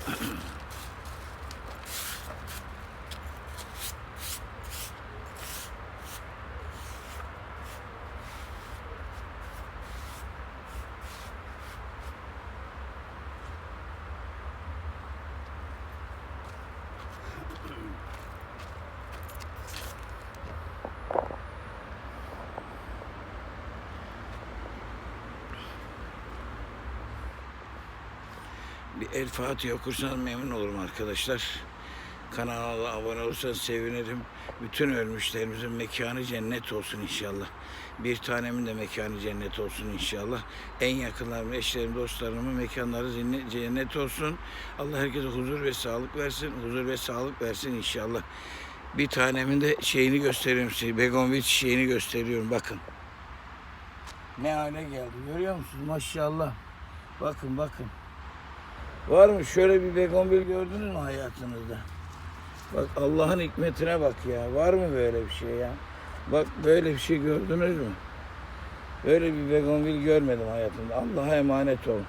Mm-hmm. El Fatiha okursanız memnun olurum arkadaşlar. Kanala abone olursanız sevinirim. Bütün ölmüşlerimizin mekanı cennet olsun inşallah. Bir tanemin de mekanı cennet olsun inşallah. En yakınlarım, eşlerim, dostlarımın mekanları cennet olsun. Allah herkese huzur ve sağlık versin. Huzur ve sağlık versin inşallah. Bir tanemin de şeyini gösteriyorum size. Begonvil çiçeğini gösteriyorum. Bakın. Ne hale geldi görüyor musunuz? Maşallah. Bakın bakın. Var mı şöyle bir begonvil gördünüz mü hayatınızda? Bak Allah'ın hikmetine bak ya. Var mı böyle bir şey ya? Bak böyle bir şey gördünüz mü? Böyle bir begonvil görmedim hayatımda. Allah'a emanet olun.